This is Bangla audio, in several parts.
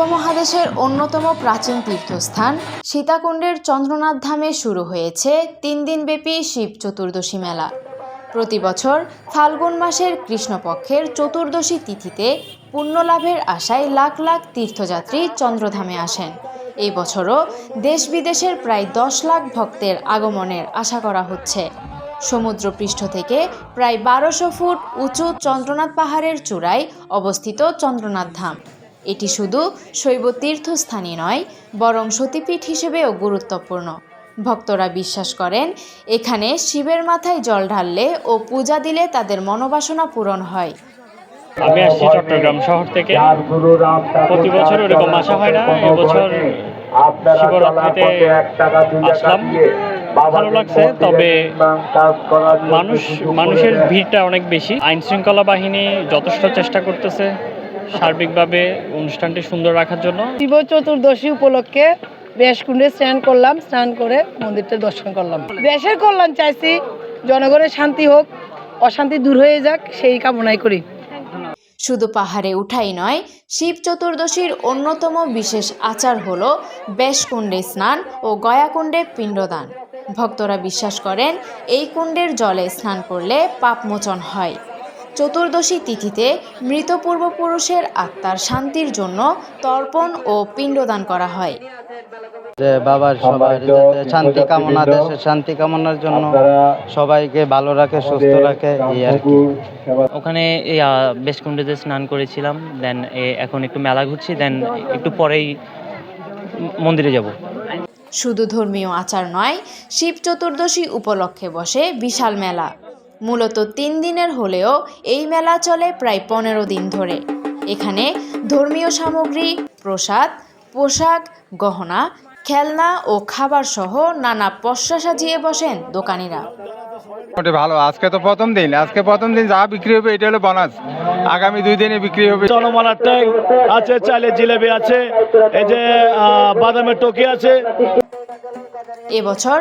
উপমহাদেশের অন্যতম প্রাচীন তীর্থস্থান সীতাকুণ্ডের চন্দ্রনাথ ধামে শুরু হয়েছে তিন দিনব্যাপী শিব চতুর্দশী মেলা। প্রতি বছর ফাল্গুন মাসের কৃষ্ণপক্ষের চতুর্দশী তিথিতে পুণ্যলাভের আশায় লাখ লাখ তীর্থযাত্রী চন্দ্রধামে আসেন। এই বছরও দেশ বিদেশের প্রায় দশ লাখ ভক্তের আগমনের আশা করা হচ্ছে। সমুদ্রপৃষ্ঠ থেকে প্রায় বারোশো ফুট উঁচু চন্দ্রনাথ পাহাড়ের চূড়ায় অবস্থিত চন্দ্রনাথ ধাম। এটি শুধু শৈব তীর্থস্থানই নয় বরং সতীপীঠ হিসেবেও গুরুত্বপূর্ণ। ভক্তরা বিশ্বাস করেন এখানে শিবের মাথায় জল ঢাললে ও পূজা দিলে তাদের মনোবাসনা পূরণ হয়। আমি আসছি চট্টগ্রাম শহর থেকে। প্রতি বছর ওরকম আসা হয় না এবছর শিবরাত্রিতে আসলাম। ভালো লাগছে তবে মানুষ মানুষের ভিড়টা অনেক বেশি। আইন শৃঙ্খলা বাহিনী যথেষ্ট চেষ্টা করতেছে। সার্বিকভাবে অনুষ্ঠানটি সুন্দর রাখার জন্য। শিব চতুর্দশী উপলক্ষে বেশকুণ্ডে স্নান করলাম স্নান করে মন্দিরটা দর্শন করলাম। দেশের কল্যাণ চাইছি জনগণের শান্তি হোক অশান্তি দূর হয়ে যাক সেই কামনাই করি। শুধু পাহাড়ে উঠাই নয় শিব চতুর্দশীর অন্যতম বিশেষ আচার হল বেশকুণ্ডে স্নান ও গয়াকুণ্ডে পিণ্ডদান। ভক্তরা বিশ্বাস করেন এই কুণ্ডের জলে স্নান করলে পাপমোচন হয়। চতুর্দশী তিথিতে মৃত পূর্বপুরুষের আত্মার শান্তির জন্য তর্পণ ও পিণ্ডদান করা হয়। যে বাবার সবার শান্তি কামনা দেশের শান্তি কামনার জন্য সবাইকে ভালো রাখে সুস্থ রাখে এই আর কি। ওখানে বেশকুণ্ডেতে স্নান করেছিলাম দেন এখন একটু মেলা ঘুরছি দেন একটু পরেই মন্দিরে যাব। শুধু ধর্মীয় আচার নয় শিব চতুর্দশী উপলক্ষে বসে বিশাল মেলা। মূলত তিন দিনের হলেও এই মেলা চলে প্রায় পনেরো দিন ধরে। এখানে ধর্মীয় সামগ্রী প্রসাদ পোশাক গহনা খেলনা ও খাবার সহ নানা পসরা সাজিয়ে বসেন দোকানিরা। মোটামুটি ভালো। আজকে তো প্রথম দিন। আজকে প্রথম দিন যা বিক্রি হবে এটা হলো বোনাস আগামী দুই দিনে বিক্রি হবে। চনমালার ট্যাং আছে চালের জিলেবি আছে এই যে আহ, বাদামের টকি আছে। এবছর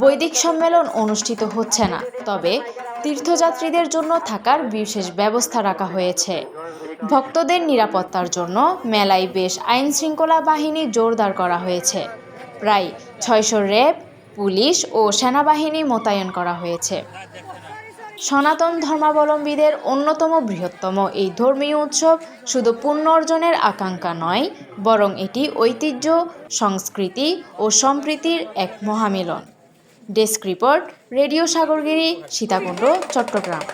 বৈদিক সম্মেলন অনুষ্ঠিত হচ্ছে না তবে তীর্থযাত্রীদের জন্য থাকার বিশেষ ব্যবস্থা রাখা হয়েছে। ভক্তদের নিরাপত্তার জন্য মেলায় বেশ আইন শৃঙ্খলা বাহিনী জোরদার করা হয়েছে। প্রায় ছয়শো র্যাব, পুলিশ ও সেনাবাহিনী মোতায়েন করা হয়েছে। সনাতন ধর্মাবলম্বীদের অন্যতম বৃহত্তম এই ধর্মীয় উৎসব শুধু পুণ্য অর্জনের আকাঙ্ক্ষা নয়, বরং এটি ঐতিহ্য, সংস্কৃতি ও সম্প্রীতির এক মহামিলন। Desk report radio Sagorgiri Sitakunda Chattogram.